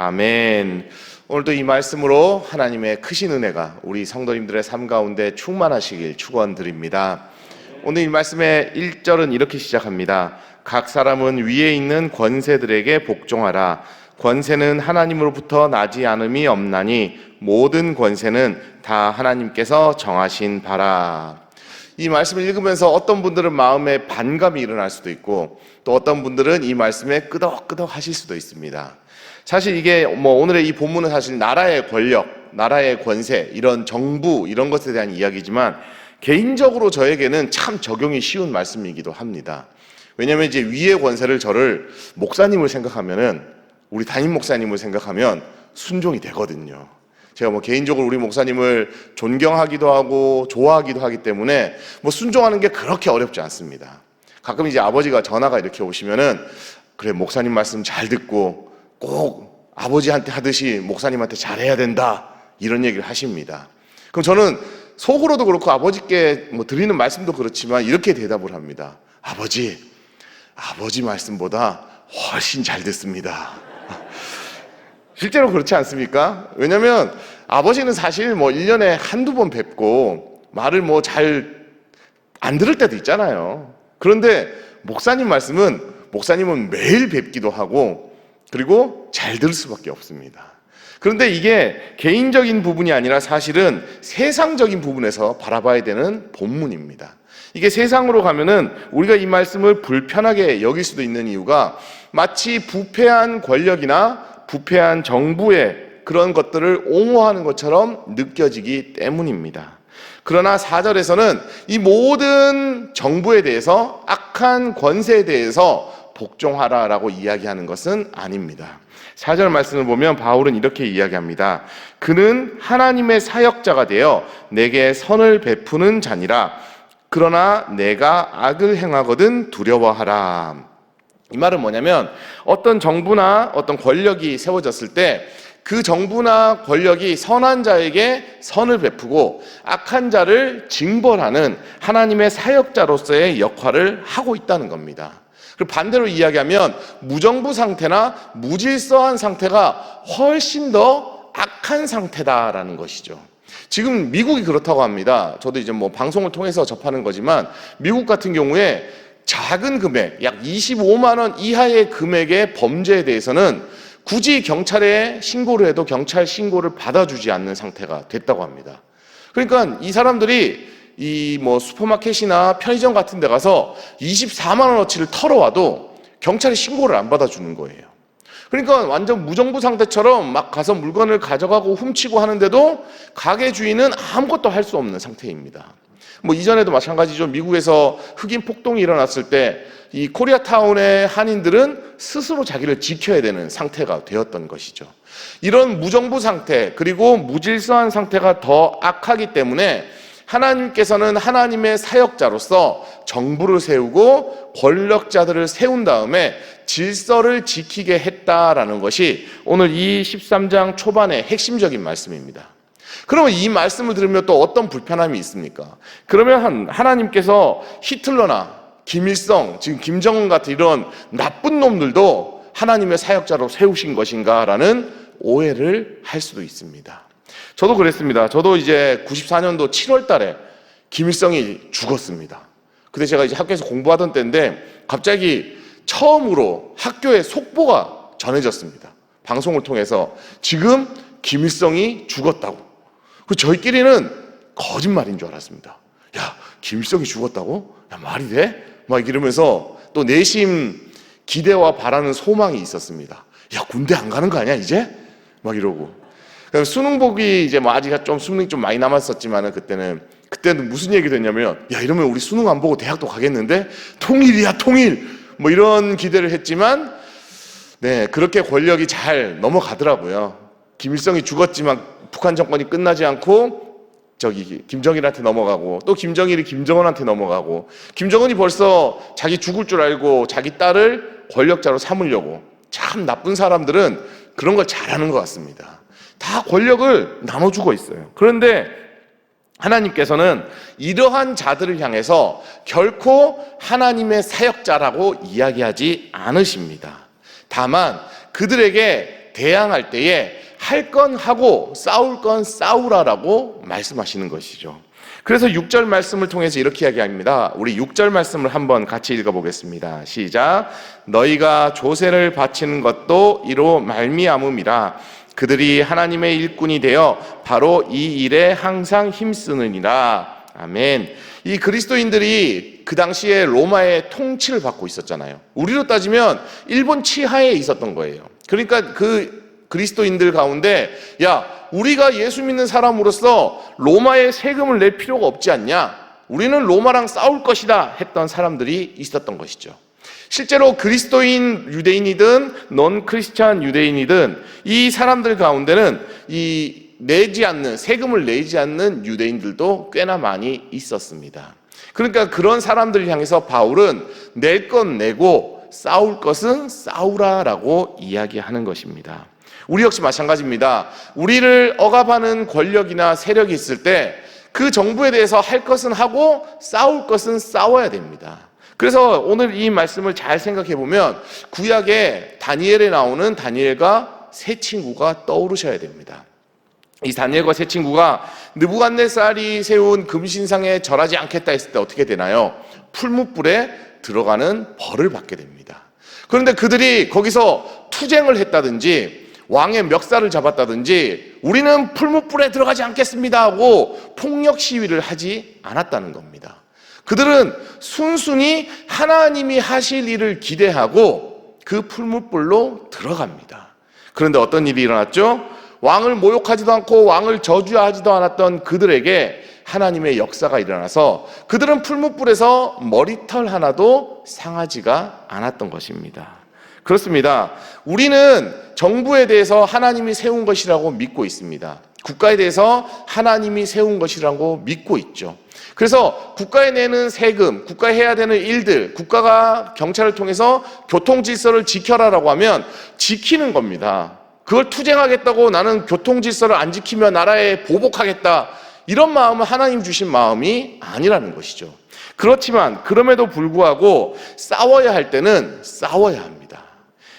아멘. 오늘도 이 말씀으로 하나님의 크신 은혜가 우리 성도님들의 삶 가운데 충만하시길 축원드립니다. 오늘 이 말씀의 1절은 이렇게 시작합니다. 각 사람은 위에 있는 권세들에게 복종하라. 권세는 하나님으로부터 나지 않음이 없나니 모든 권세는 다 하나님께서 정하신 바라. 이 말씀을 읽으면서 어떤 분들은 마음에 반감이 일어날 수도 있고 또 어떤 분들은 이 말씀에 끄덕끄덕 하실 수도 있습니다. 사실 이게 뭐 오늘의 이 본문은 사실 나라의 권력, 나라의 권세, 이런 정부 이런 것에 대한 이야기지만 개인적으로 저에게는 참 적용이 쉬운 말씀이기도 합니다. 왜냐하면 이제 위의 권세를 저를 목사님을 생각하면은 우리 담임 목사님을 생각하면 순종이 되거든요. 제가 뭐 개인적으로 우리 목사님을 존경하기도 하고 좋아하기도 하기 때문에 뭐 순종하는 게 그렇게 어렵지 않습니다. 가끔 이제 아버지가 전화가 이렇게 오시면은 그래 목사님 말씀 잘 듣고 꼭 아버지한테 하듯이 목사님한테 잘해야 된다 이런 얘기를 하십니다. 그럼 저는 속으로도 그렇고 아버지께 뭐 드리는 말씀도 그렇지만 이렇게 대답을 합니다. 아버지, 아버지 말씀보다 훨씬 잘 듣습니다. 실제로 그렇지 않습니까? 왜냐면 아버지는 사실 뭐 1년에 한두 번 뵙고 말을 뭐 잘 안 들을 때도 있잖아요. 그런데 목사님 말씀은 목사님은 매일 뵙기도 하고 그리고 잘 들을 수밖에 없습니다. 그런데 이게 개인적인 부분이 아니라 사실은 세상적인 부분에서 바라봐야 되는 본문입니다. 이게 세상으로 가면은 우리가 이 말씀을 불편하게 여길 수도 있는 이유가 마치 부패한 권력이나 부패한 정부의 그런 것들을 옹호하는 것처럼 느껴지기 때문입니다. 그러나 4절에서는 이 모든 정부에 대해서 악한 권세에 대해서 복종하라라고 이야기하는 것은 아닙니다. 4절 말씀을 보면 바울은 이렇게 이야기합니다. 그는 하나님의 사역자가 되어 내게 선을 베푸는 자니라. 그러나 내가 악을 행하거든 두려워하라. 이 말은 뭐냐면 어떤 정부나 어떤 권력이 세워졌을 때 그 정부나 권력이 선한 자에게 선을 베푸고 악한 자를 징벌하는 하나님의 사역자로서의 역할을 하고 있다는 겁니다. 그리고 반대로 이야기하면 무정부 상태나 무질서한 상태가 훨씬 더 악한 상태다라는 것이죠. 지금 미국이 그렇다고 합니다. 저도 이제 뭐 방송을 통해서 접하는 거지만 미국 같은 경우에 작은 금액, 약 25만 원 이하의 금액의 범죄에 대해서는 굳이 경찰에 신고를 해도 경찰 신고를 받아주지 않는 상태가 됐다고 합니다. 그러니까 이 사람들이 이 뭐 슈퍼마켓이나 편의점 같은 데 가서 24만 원어치를 털어와도 경찰이 신고를 안 받아주는 거예요. 그러니까 완전 무정부 상태처럼 막 가서 물건을 가져가고 훔치고 하는데도 가게 주인은 아무것도 할 수 없는 상태입니다. 뭐 이전에도 마찬가지죠. 미국에서 흑인 폭동이 일어났을 때 이 코리아타운의 한인들은 스스로 자기를 지켜야 되는 상태가 되었던 것이죠. 이런 무정부 상태 그리고 무질서한 상태가 더 악하기 때문에 하나님께서는 하나님의 사역자로서 정부를 세우고 권력자들을 세운 다음에 질서를 지키게 했다라는 것이 오늘 이 13장 초반의 핵심적인 말씀입니다. 그러면 이 말씀을 들으면 또 어떤 불편함이 있습니까? 그러면 하나님께서 히틀러나 김일성, 지금 김정은 같은 이런 나쁜 놈들도 하나님의 사역자로 세우신 것인가라는 오해를 할 수도 있습니다. 저도 그랬습니다. 저도 이제 94년도 7월 달에 김일성이 죽었습니다. 근데 제가 이제 학교에서 공부하던 때인데 갑자기 처음으로 학교에 속보가 전해졌습니다. 방송을 통해서 지금 김일성이 죽었다고. 그 저희끼리는 거짓말인 줄 알았습니다. 야, 김일성이 죽었다고? 야, 말이 돼? 막 이러면서 또 내심 기대와 바라는 소망이 있었습니다. 야, 군대 안 가는 거 아니야, 이제? 막 이러고. 수능복이 이제 뭐 아직 좀 수능이 좀 많이 남았었지만은 그때는 그때는 무슨 얘기를 했냐면 야, 이러면 우리 수능 안 보고 대학도 가겠는데? 통일이야, 통일! 뭐 이런 기대를 했지만 네, 그렇게 권력이 잘 넘어가더라고요. 김일성이 죽었지만 북한 정권이 끝나지 않고 저기 김정일한테 넘어가고 또 김정일이 김정은한테 넘어가고 김정은이 벌써 자기 죽을 줄 알고 자기 딸을 권력자로 삼으려고 참 나쁜 사람들은 그런 걸 잘하는 것 같습니다. 다 권력을 나눠주고 있어요. 그런데 하나님께서는 이러한 자들을 향해서 결코 하나님의 사역자라고 이야기하지 않으십니다. 다만 그들에게 대항할 때에 할 건 하고 싸울 건 싸우라라고 말씀하시는 것이죠. 그래서 6절 말씀을 통해서 이렇게 이야기합니다. 우리 6절 말씀을 한번 같이 읽어보겠습니다. 시작. 너희가 조세를 바치는 것도 이로 말미암음이라. 그들이 하나님의 일꾼이 되어 바로 이 일에 항상 힘쓰느니라. 아멘. 이 그리스도인들이 그 당시에 로마의 통치를 받고 있었잖아요. 우리로 따지면 일본 치하에 있었던 거예요. 그러니까 그 그리스도인들 가운데 야, 우리가 예수 믿는 사람으로서 로마의 세금을 낼 필요가 없지 않냐? 우리는 로마랑 싸울 것이다 했던 사람들이 있었던 것이죠. 실제로 그리스도인 유대인이든 넌 크리스찬 유대인이든 이 사람들 가운데는 이 내지 않는 세금을 내지 않는 유대인들도 꽤나 많이 있었습니다. 그러니까 그런 사람들을 향해서 바울은 낼 건 내고 싸울 것은 싸우라라고 이야기하는 것입니다. 우리 역시 마찬가지입니다. 우리를 억압하는 권력이나 세력이 있을 때 그 정부에 대해서 할 것은 하고 싸울 것은 싸워야 됩니다. 그래서 오늘 이 말씀을 잘 생각해 보면 구약에 다니엘에 나오는 다니엘과 세 친구가 떠오르셔야 됩니다. 이 다니엘과 세 친구가 느부갓네살이 세운 금신상에 절하지 않겠다 했을 때 어떻게 되나요? 풀무불에 들어가는 벌을 받게 됩니다. 그런데 그들이 거기서 투쟁을 했다든지 왕의 멱살을 잡았다든지 우리는 풀무불에 들어가지 않겠습니다 하고 폭력 시위를 하지 않았다는 겁니다. 그들은 순순히 하나님이 하실 일을 기대하고 그 풀무불로 들어갑니다. 그런데 어떤 일이 일어났죠? 왕을 모욕하지도 않고 왕을 저주하지도 않았던 그들에게 하나님의 역사가 일어나서 그들은 풀무불에서 머리털 하나도 상하지가 않았던 것입니다. 그렇습니다. 우리는 정부에 대해서 하나님이 세운 것이라고 믿고 있습니다. 국가에 대해서 하나님이 세운 것이라고 믿고 있죠. 그래서 국가에 내는 세금, 국가에 해야 되는 일들, 국가가 경찰을 통해서 교통 질서를 지켜라라고 하면 지키는 겁니다. 그걸 투쟁하겠다고 나는 교통 질서를 안 지키면 나라에 보복하겠다. 이런 마음은 하나님 주신 마음이 아니라는 것이죠. 그렇지만 그럼에도 불구하고 싸워야 할 때는 싸워야 합니다.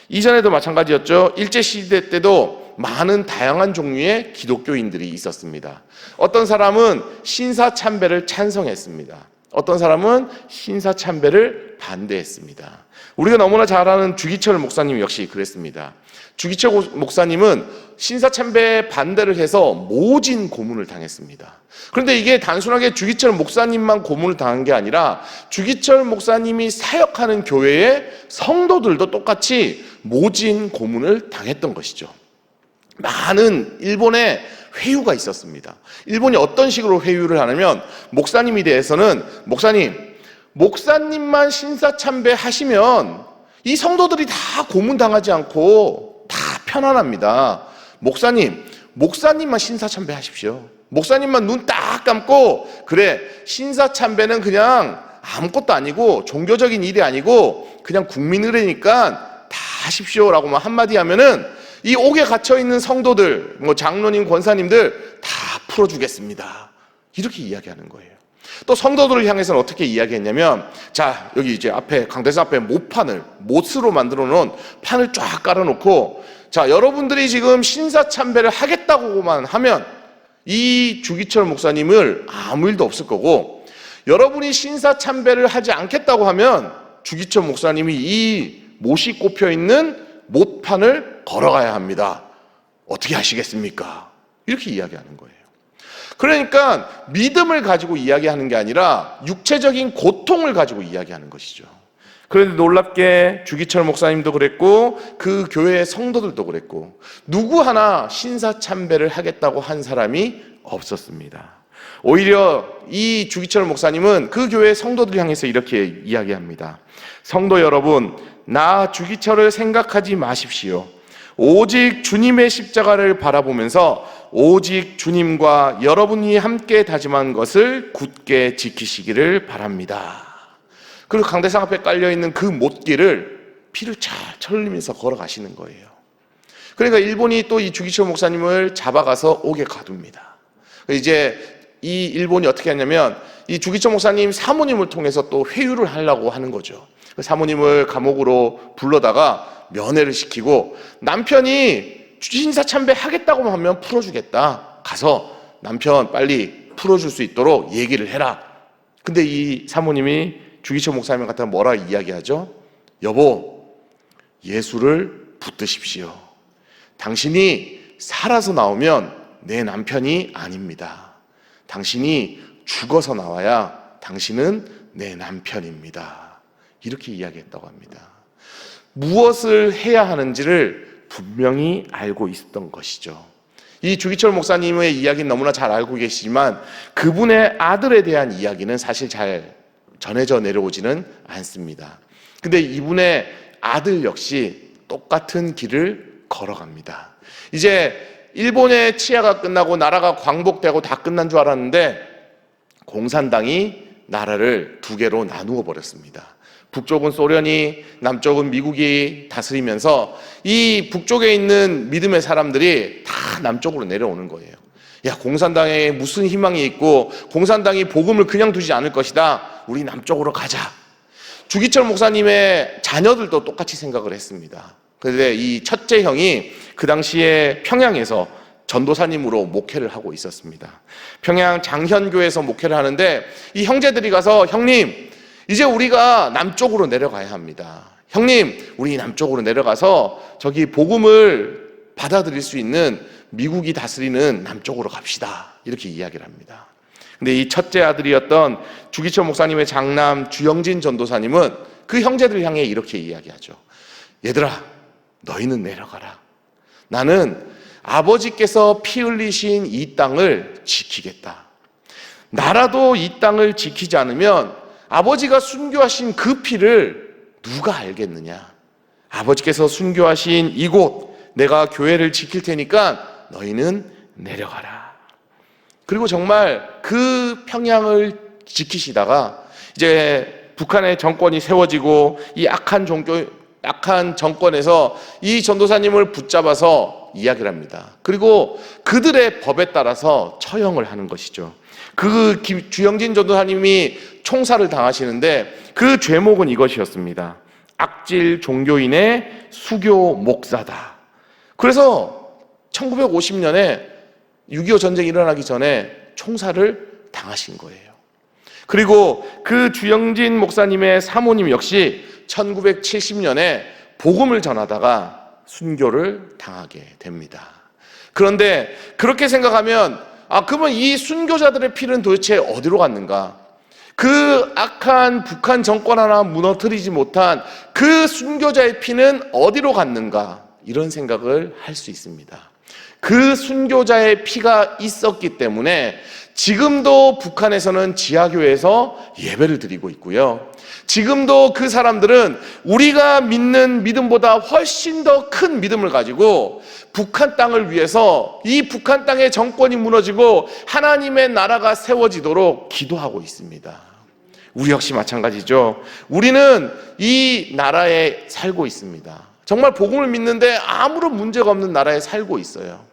이전에도 마찬가지였죠. 일제 시대 때도 많은 다양한 종류의 기독교인들이 있었습니다. 어떤 사람은 신사 참배를 찬성했습니다. 어떤 사람은 신사 참배를 반대했습니다. 우리가 너무나 잘 아는 주기철 목사님 역시 그랬습니다. 주기철 목사님은 신사 참배 반대를 해서 모진 고문을 당했습니다. 그런데 이게 단순하게 주기철 목사님만 고문을 당한 게 아니라 주기철 목사님이 사역하는 교회의 성도들도 똑같이 모진 고문을 당했던 것이죠. 많은 일본의 회유가 있었습니다. 일본이 어떤 식으로 회유를 하냐면 목사님에 대해서는 목사님, 목사님만 신사참배 하시면 이 성도들이 다 고문당하지 않고 다 편안합니다. 목사님, 목사님만 신사참배 하십시오. 목사님만 눈 딱 감고 그래 신사참배는 그냥 아무것도 아니고 종교적인 일이 아니고 그냥 국민 의례니까 다 하십시오라고만 한마디 하면은 이 옥에 갇혀 있는 성도들, 뭐 장로님, 권사님들 다 풀어주겠습니다. 이렇게 이야기하는 거예요. 또 성도들을 향해서는 어떻게 이야기했냐면, 자 여기 이제 앞에 강대상 앞에 모판을 못으로 만들어 놓은 판을 쫙 깔아놓고, 자 여러분들이 지금 신사 참배를 하겠다고만 하면 이 주기철 목사님을 아무 일도 없을 거고, 여러분이 신사 참배를 하지 않겠다고 하면 주기철 목사님이 이 못이 꼽혀 있는 못판을 걸어가야 합니다. 어떻게 하시겠습니까? 이렇게 이야기하는 거예요. 그러니까 믿음을 가지고 이야기하는 게 아니라 육체적인 고통을 가지고 이야기하는 것이죠. 그런데 놀랍게 주기철 목사님도 그랬고 그 교회의 성도들도 그랬고 누구 하나 신사 참배를 하겠다고 한 사람이 없었습니다. 오히려 이 주기철 목사님은 그 교회 성도들 향해서 이렇게 이야기합니다. 성도 여러분, 나 주기철을 생각하지 마십시오. 오직 주님의 십자가를 바라보면서 오직 주님과 여러분이 함께 다짐한 것을 굳게 지키시기를 바랍니다. 그리고 강대상 앞에 깔려 있는 그 못길을 피를 잘 철리면서 걸어가시는 거예요. 그러니까 일본이 또 이 주기철 목사님을 잡아가서 옥에 가둡니다. 이제 이 일본이 어떻게 하냐면 이 주기철 목사님 사모님을 통해서 또 회유를 하려고 하는 거죠. 그 사모님을 감옥으로 불러다가 면회를 시키고 남편이 인사참배 하겠다고 하면 풀어주겠다. 가서 남편 빨리 풀어줄 수 있도록 얘기를 해라. 근데 이 사모님이 주기철 목사님 같은 뭐라 이야기하죠? 여보, 예수를 붙드십시오. 당신이 살아서 나오면 내 남편이 아닙니다. 당신이 죽어서 나와야 당신은 내 남편입니다. 이렇게 이야기했다고 합니다. 무엇을 해야 하는지를 분명히 알고 있었던 것이죠. 이 주기철 목사님의 이야기는 너무나 잘 알고 계시지만 그분의 아들에 대한 이야기는 사실 잘 전해져 내려오지는 않습니다. 근데 이분의 아들 역시 똑같은 길을 걸어갑니다. 이제 일본의 치하가 끝나고 나라가 광복되고 다 끝난 줄 알았는데 공산당이 나라를 두 개로 나누어 버렸습니다. 북쪽은 소련이, 남쪽은 미국이 다스리면서 이 북쪽에 있는 믿음의 사람들이 다 남쪽으로 내려오는 거예요. 야, 공산당에 무슨 희망이 있고 공산당이 복음을 그냥 두지 않을 것이다. 우리 남쪽으로 가자. 주기철 목사님의 자녀들도 똑같이 생각을 했습니다. 그런데 이 첫째 형이 그 당시에 평양에서 전도사님으로 목회를 하고 있었습니다. 평양 장현교에서 목회를 하는데 이 형제들이 가서 형님, 이제 우리가 남쪽으로 내려가야 합니다. 형님, 우리 남쪽으로 내려가서 저기 복음을 받아들일 수 있는 미국이 다스리는 남쪽으로 갑시다. 이렇게 이야기를 합니다. 근데 이 첫째 아들이었던 주기철 목사님의 장남 주영진 전도사님은 그 형제들 향해 이렇게 이야기하죠. 얘들아, 너희는 내려가라. 나는 아버지께서 피 흘리신 이 땅을 지키겠다. 나라도 이 땅을 지키지 않으면 아버지가 순교하신 그 피를 누가 알겠느냐? 아버지께서 순교하신 이곳 내가 교회를 지킬 테니까 너희는 내려가라. 그리고 정말 그 평양을 지키시다가 이제 북한의 정권이 세워지고 이 악한 종교 악한 정권에서 이 전도사님을 붙잡아서 이야기를 합니다. 그리고 그들의 법에 따라서 처형을 하는 것이죠. 그 김- 주영진 전도사님이 총살을 당하시는데 그 죄목은 이것이었습니다. 악질 종교인의 수교 목사다. 그래서 1950년에 6.25 전쟁이 일어나기 전에 총살을 당하신 거예요. 그리고 그 주영진 목사님의 사모님 역시 1970년에 복음을 전하다가 순교를 당하게 됩니다. 그런데 그렇게 생각하면 아 그러면 이 순교자들의 피는 도대체 어디로 갔는가? 그 악한 북한 정권 하나 무너뜨리지 못한 그 순교자의 피는 어디로 갔는가? 이런 생각을 할 수 있습니다. 그 순교자의 피가 있었기 때문에 지금도 북한에서는 지하교회에서 예배를 드리고 있고요. 지금도 그 사람들은 우리가 믿는 믿음보다 훨씬 더 큰 믿음을 가지고 북한 땅을 위해서 이 북한 땅의 정권이 무너지고 하나님의 나라가 세워지도록 기도하고 있습니다. 우리 역시 마찬가지죠. 우리는 이 나라에 살고 있습니다. 정말 복음을 믿는데 아무런 문제가 없는 나라에 살고 있어요.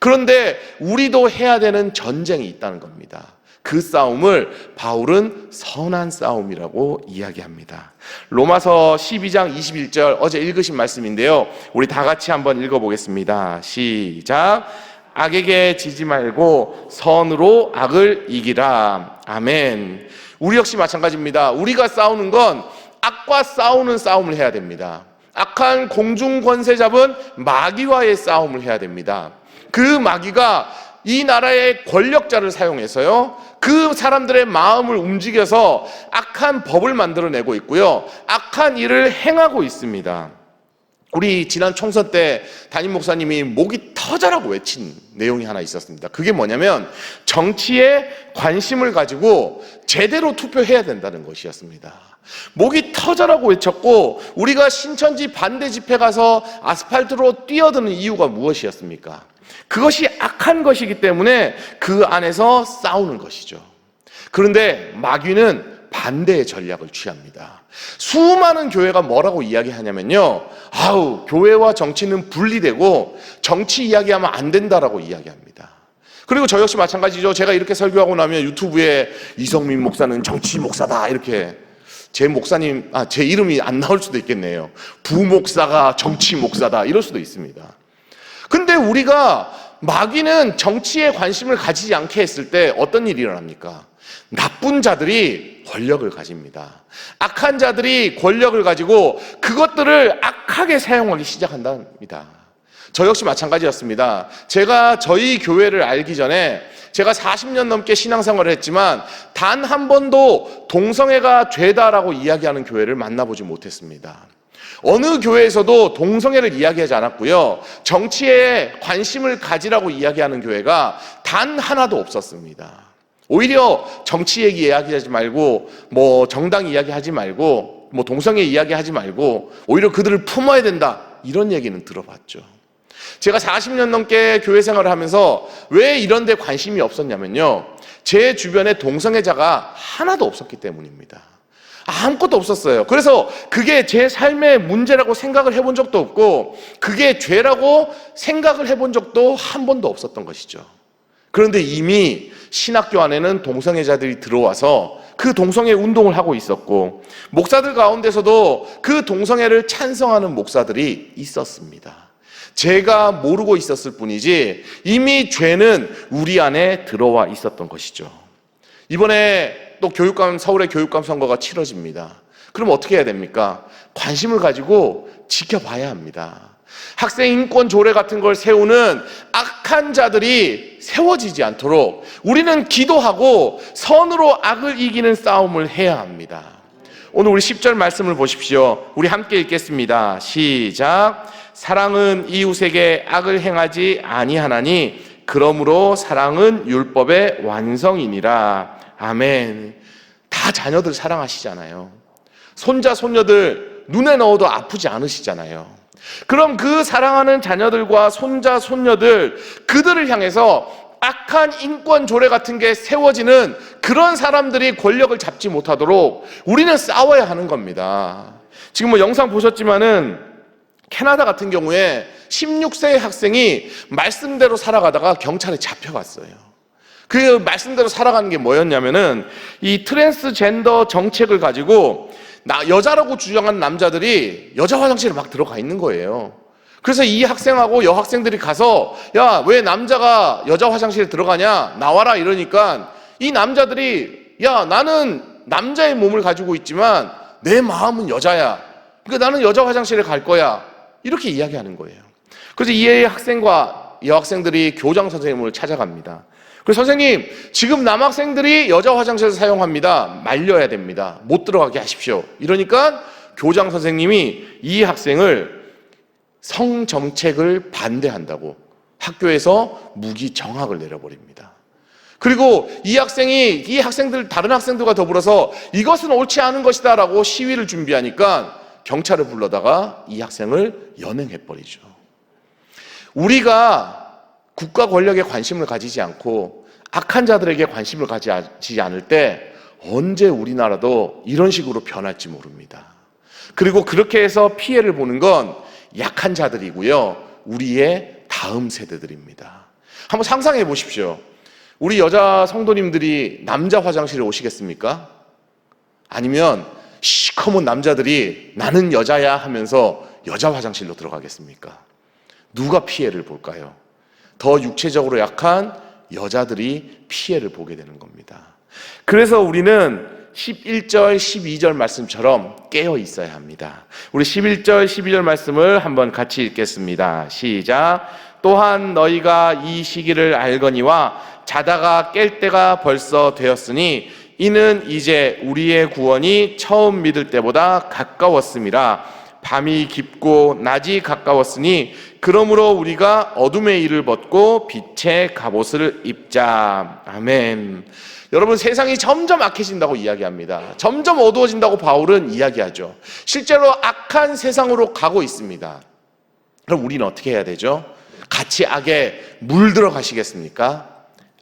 그런데 우리도 해야 되는 전쟁이 있다는 겁니다. 그 싸움을 바울은 선한 싸움이라고 이야기합니다. 로마서 12장 21절 어제 읽으신 말씀인데요. 우리 다 같이 한번 읽어보겠습니다. 시작. 악에게 지지 말고 선으로 악을 이기라. 아멘. 우리 역시 마찬가지입니다. 우리가 싸우는 건 악과 싸우는 싸움을 해야 됩니다. 악한 공중 권세 잡은 마귀와의 싸움을 해야 됩니다. 그 마귀가 이 나라의 권력자를 사용해서요. 그 사람들의 마음을 움직여서 악한 법을 만들어내고 있고요. 악한 일을 행하고 있습니다. 우리 지난 총선 때 담임 목사님이 목이 터져라고 외친 내용이 하나 있었습니다. 그게 뭐냐면 정치에 관심을 가지고 제대로 투표해야 된다는 것이었습니다. 목이 터져라고 외쳤고 우리가 신천지 반대 집회 가서 아스팔트로 뛰어드는 이유가 무엇이었습니까? 그것이 악한 것이기 때문에 그 안에서 싸우는 것이죠. 그런데 마귀는 반대의 전략을 취합니다. 수많은 교회가 뭐라고 이야기하냐면요. 아우, 교회와 정치는 분리되고 정치 이야기하면 안 된다라고 이야기합니다. 그리고 저 역시 마찬가지죠. 제가 이렇게 설교하고 나면 유튜브에 이성민 목사는 정치 목사다. 이렇게 제 목사님, 아, 제 이름이 안 나올 수도 있겠네요. 부목사가 정치 목사다. 이럴 수도 있습니다. 근데 우리가 마귀는 정치에 관심을 가지지 않게 했을 때 어떤 일이 일어납니까? 나쁜 자들이 권력을 가집니다. 악한 자들이 권력을 가지고 그것들을 악하게 사용하기 시작한답니다. 저 역시 마찬가지였습니다. 제가 저희 교회를 알기 전에 제가 40년 넘게 신앙생활을 했지만 단 한 번도 동성애가 죄다라고 이야기하는 교회를 만나보지 못했습니다. 어느 교회에서도 동성애를 이야기하지 않았고요. 정치에 관심을 가지라고 이야기하는 교회가 단 하나도 없었습니다. 오히려 정치 얘기 이야기하지 말고 뭐 정당 이야기하지 말고 뭐 동성애 이야기하지 말고 오히려 그들을 품어야 된다. 이런 얘기는 들어봤죠. 제가 40년 넘게 교회 생활을 하면서 왜 이런 데 관심이 없었냐면요. 제 주변에 동성애자가 하나도 없었기 때문입니다. 아무것도 없었어요. 그래서 그게 제 삶의 문제라고 생각을 해본 적도 없고, 그게 죄라고 생각을 해본 적도 한 번도 없었던 것이죠. 그런데 이미 신학교 안에는 동성애자들이 들어와서 그 동성애 운동을 하고 있었고, 목사들 가운데서도 그 동성애를 찬성하는 목사들이 있었습니다. 제가 모르고 있었을 뿐이지 이미 죄는 우리 안에 들어와 있었던 것이죠. 이번에 또 교육감, 서울의 교육감 선거가 치러집니다. 그럼 어떻게 해야 됩니까? 관심을 가지고 지켜봐야 합니다. 학생 인권 조례 같은 걸 세우는 악한 자들이 세워지지 않도록 우리는 기도하고 선으로 악을 이기는 싸움을 해야 합니다. 오늘 우리 10절 말씀을 보십시오. 우리 함께 읽겠습니다. 시작. 사랑은 이웃에게 악을 행하지 아니하나니 그러므로 사랑은 율법의 완성이니라. 아멘. 다 자녀들 사랑하시잖아요. 손자 손녀들 눈에 넣어도 아프지 않으시잖아요. 그럼 그 사랑하는 자녀들과 손자 손녀들 그들을 향해서 악한 인권 조례 같은 게 세워지는 그런 사람들이 권력을 잡지 못하도록 우리는 싸워야 하는 겁니다. 지금 뭐 영상 보셨지만은 캐나다 같은 경우에 16세 학생이 말씀대로 살아가다가 경찰에 잡혀갔어요. 그 말씀대로 살아가는 게 뭐였냐면은 이 트랜스젠더 정책을 가지고 나 여자라고 주장한 남자들이 여자 화장실에 막 들어가 있는 거예요. 그래서 이 학생하고 여학생들이 가서 야 왜 남자가 여자 화장실에 들어가냐 나와라 이러니까 이 남자들이 야 나는 남자의 몸을 가지고 있지만 내 마음은 여자야. 그러니까 나는 여자 화장실에 갈 거야. 이렇게 이야기하는 거예요. 그래서 이 학생과 여학생들이 교장 선생님을 찾아갑니다. 그래서 선생님, 지금 남학생들이 여자 화장실을 사용합니다. 말려야 됩니다. 못 들어가게 하십시오. 이러니까 교장 선생님이 이 학생을 성 정책을 반대한다고 학교에서 무기 정학을 내려버립니다. 그리고 이 학생이 이 학생들 다른 학생들과 더불어서 이것은 옳지 않은 것이다라고 시위를 준비하니까 경찰을 불러다가 이 학생을 연행해 버리죠. 우리가 국가 권력에 관심을 가지지 않고 악한 자들에게 관심을 가지지 않을 때 언제 우리나라도 이런 식으로 변할지 모릅니다. 그리고 그렇게 해서 피해를 보는 건 약한 자들이고요. 우리의 다음 세대들입니다. 한번 상상해 보십시오. 우리 여자 성도님들이 남자 화장실에 오시겠습니까? 아니면 시커먼 남자들이 나는 여자야 하면서 여자 화장실로 들어가겠습니까? 누가 피해를 볼까요? 더 육체적으로 약한 여자들이 피해를 보게 되는 겁니다. 그래서 우리는 11절, 12절 말씀처럼 깨어 있어야 합니다. 우리 11절, 12절 말씀을 한번 같이 읽겠습니다. 시작. 또한 너희가 이 시기를 알거니와 자다가 깰 때가 벌써 되었으니 이는 이제 우리의 구원이 처음 믿을 때보다 가까웠음이라 밤이 깊고 낮이 가까웠으니 그러므로 우리가 어둠의 일을 벗고 빛의 갑옷을 입자. 아멘. 여러분 세상이 점점 악해진다고 이야기합니다. 점점 어두워진다고 바울은 이야기하죠. 실제로 악한 세상으로 가고 있습니다. 그럼 우리는 어떻게 해야 되죠? 같이 악에 물들어 가시겠습니까?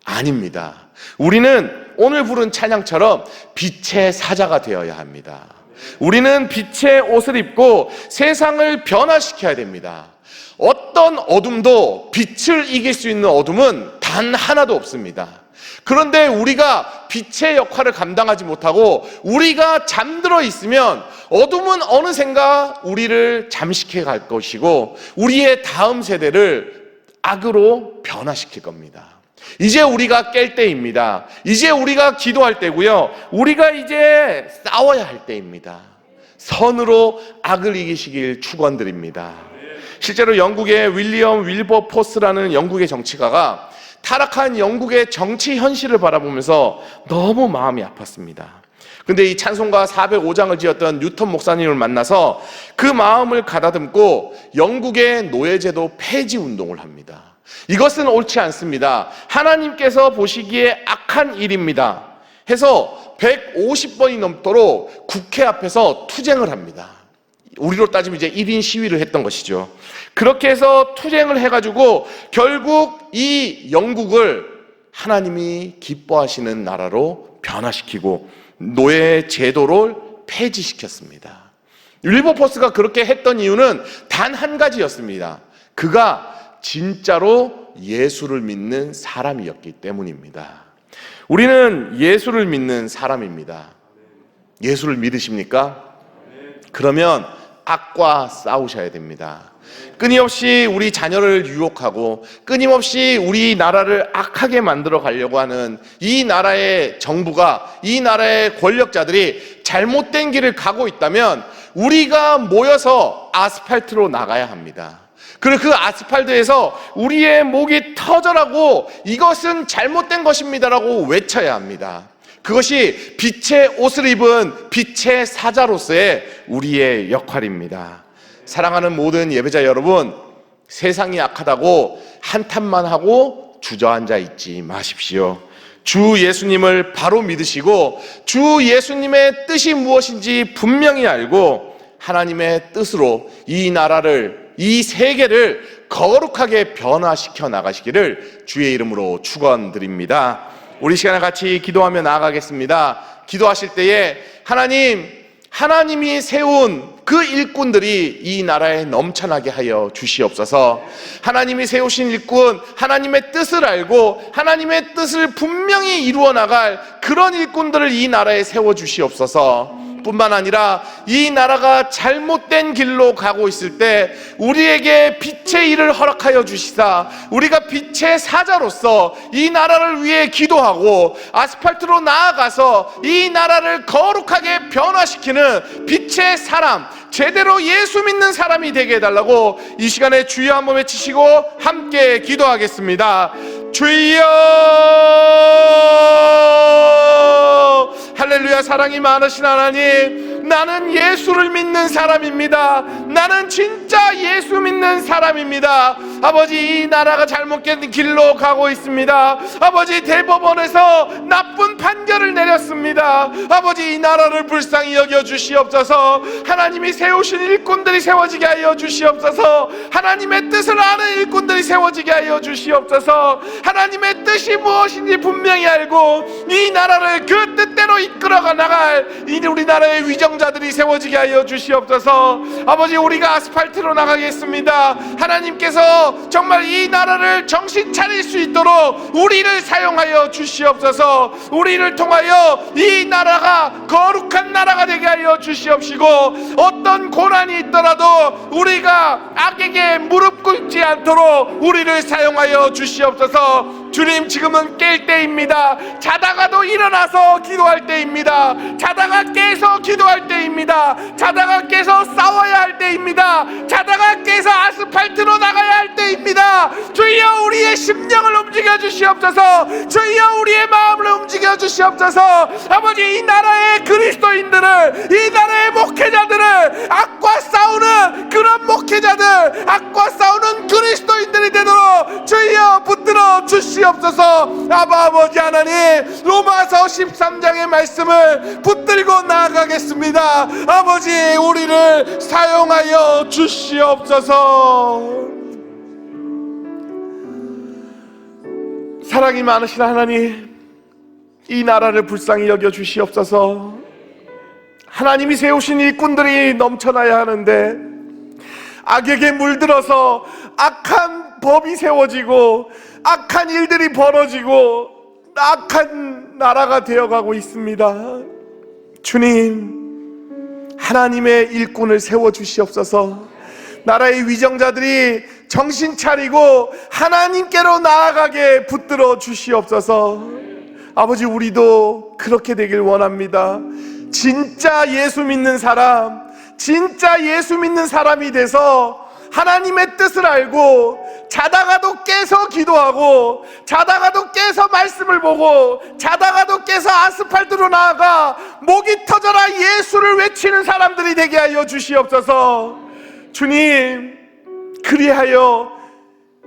아닙니다. 우리는 오늘 부른 찬양처럼 빛의 사자가 되어야 합니다. 우리는 빛의 옷을 입고 세상을 변화시켜야 됩니다. 어떤 어둠도 빛을 이길 수 있는 어둠은 단 하나도 없습니다. 그런데 우리가 빛의 역할을 감당하지 못하고 우리가 잠들어 있으면 어둠은 어느샌가 우리를 잠식해 갈 것이고 우리의 다음 세대를 악으로 변화시킬 겁니다. 이제 우리가 깰 때입니다. 이제 우리가 기도할 때고요. 우리가 이제 싸워야 할 때입니다. 선으로 악을 이기시길 축원드립니다. 실제로 영국의 윌리엄 윌버 포스라는 영국의 정치가가 타락한 영국의 정치 현실을 바라보면서 너무 마음이 아팠습니다. 근데 이 찬송가 405장을 지었던 뉴턴 목사님을 만나서 그 마음을 가다듬고 영국의 노예제도 폐지 운동을 합니다. 이것은 옳지 않습니다. 하나님께서 보시기에 악한 일입니다. 해서 150번이 넘도록 국회 앞에서 투쟁을 합니다. 우리로 따지면 이제 1인 시위를 했던 것이죠. 그렇게 해서 투쟁을 해가지고 결국 이 영국을 하나님이 기뻐하시는 나라로 변화시키고 노예 제도를 폐지시켰습니다. 윌버포스가 그렇게 했던 이유는 단 한 가지였습니다. 그가 진짜로 예수를 믿는 사람이었기 때문입니다. 우리는 예수를 믿는 사람입니다. 예수를 믿으십니까? 그러면 악과 싸우셔야 됩니다. 끊임없이 우리 자녀를 유혹하고 끊임없이 우리 나라를 악하게 만들어 가려고 하는 이 나라의 정부가 이 나라의 권력자들이 잘못된 길을 가고 있다면 우리가 모여서 아스팔트로 나가야 합니다. 그리고 그 아스팔트에서 우리의 목이 터져라고 이것은 잘못된 것입니다라고 외쳐야 합니다. 그것이 빛의 옷을 입은 빛의 사자로서의 우리의 역할입니다. 사랑하는 모든 예배자 여러분, 세상이 악하다고 한탄만 하고 주저앉아 있지 마십시오. 주 예수님을 바로 믿으시고 주 예수님의 뜻이 무엇인지 분명히 알고 하나님의 뜻으로 이 나라를 이 세계를 거룩하게 변화시켜 나가시기를 주의 이름으로 축원드립니다. 우리 시간에 같이 기도하며 나아가겠습니다. 기도하실 때에 하나님, 하나님이 세운 그 일꾼들이 이 나라에 넘쳐나게 하여 주시옵소서. 하나님이 세우신 일꾼, 하나님의 뜻을 알고 하나님의 뜻을 분명히 이루어 나갈 그런 일꾼들을 이 나라에 세워 주시옵소서. 뿐만 아니라 이 나라가 잘못된 길로 가고 있을 때 우리에게 빛의 일을 허락하여 주시사 우리가 빛의 사자로서 이 나라를 위해 기도하고 아스팔트로 나아가서 이 나라를 거룩하게 변화시키는 빛의 사람 제대로 예수 믿는 사람이 되게 해달라고 이 시간에 주여 한번 외치시고 함께 기도하겠습니다. 주여 할렐루야 사랑이 많으신 하나님 나는 예수를 믿는 사람입니다. 나는 진짜 예수 믿는 사람입니다. 아버지 이 나라가 잘못된 길로 가고 있습니다. 아버지 대법원에서 나쁜 판결 을 내렸습니다. 아버지 이 나라를 불쌍히 여겨 주시옵소서. 하나님이 세우신 일꾼들이 세워지게 하여 주시옵소서. 하나님의 뜻을 아는 일꾼들이 세워지게 하여 주시옵소서. 하나님의 뜻이 무엇인지 분명히 알고 이 나라를 그 뜻대로 이끌어가 나갈 이 우리나라의 위정자들이 세워지게 하여 주시옵소서. 아버지 우리가 아스팔트로 나가겠습니다. 하나님께서 정말 이 나라를 정신 차릴 수 있도록 우리를 사용하여 주시옵소서. 우리를 통하여 이 나라가 거룩한 나라가 되게 하여 주시옵시고 어떤 고난이 있더라도 우리가 악에게 무릎 꿇지 않도록 우리를 사용하여 주시옵소서. 주님 지금은 깰 때입니다. 자다가도 일어나서 기도할 때입니다. 자다가 깨서 기도할 때입니다. 자다가 깨서 싸워야 할 때입니다. 자다가 깨서 아스팔트로 나가 때입니다. 주여 우리의 심령을 움직여 주시옵소서. 주여 우리의 마음을 움직여 주시옵소서. 아버지 이 나라의 그리스도인들을 이 나라의 목회자들을 악과 싸우는 그런 목회자들 악과 싸우는 그리스도인들이 되도록 주여 붙들어 주시옵소서. 아바 아버지 하나님 로마서 13장의 말씀을 붙들고 나아가겠습니다. 아버지 우리를 사용하여 주시옵소서 사랑이 많으신 하나님 이 나라를 불쌍히 여겨 주시옵소서 하나님이 세우신 일꾼들이 넘쳐나야 하는데 악에게 물들어서 악한 법이 세워지고 악한 일들이 벌어지고 악한 나라가 되어가고 있습니다. 주님, 하나님의 일꾼을 세워 주시옵소서. 나라의 위정자들이 정신 차리고 하나님께로 나아가게 붙들어 주시옵소서. 아버지 우리도 그렇게 되길 원합니다. 진짜 예수 믿는 사람, 진짜 예수 믿는 사람이 돼서 하나님의 뜻을 알고 자다가도 깨서 기도하고 자다가도 깨서 말씀을 보고 자다가도 깨서 아스팔트로 나아가 목이 터져라 예수를 외치는 사람들이 되게 하여 주시옵소서. 주님, 그리하여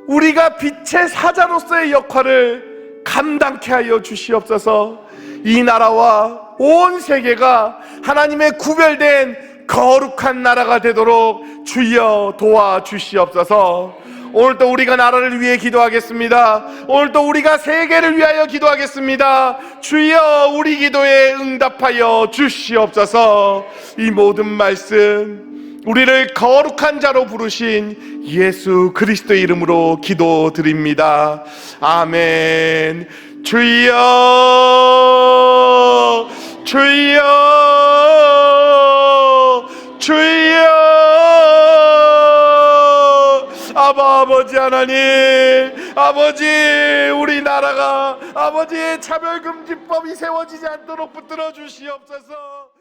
우리가 빛의 사자로서의 역할을 감당케 하여 주시옵소서. 이 나라와 온 세계가 하나님의 구별된 거룩한 나라가 되도록 주여 도와 주시옵소서. 오늘도 우리가 나라를 위해 기도하겠습니다. 오늘도 우리가 세계를 위하여 기도하겠습니다. 주여 우리 기도에 응답하여 주시옵소서. 이 모든 말씀 우리를 거룩한 자로 부르신 예수 그리스도의 이름으로 기도드립니다. 아멘. 주여, 주여, 주여. 아바 아버지 하나님, 아버지 우리 나라가 아버지의 차별금지법이 세워지지 않도록 붙들어 주시옵소서.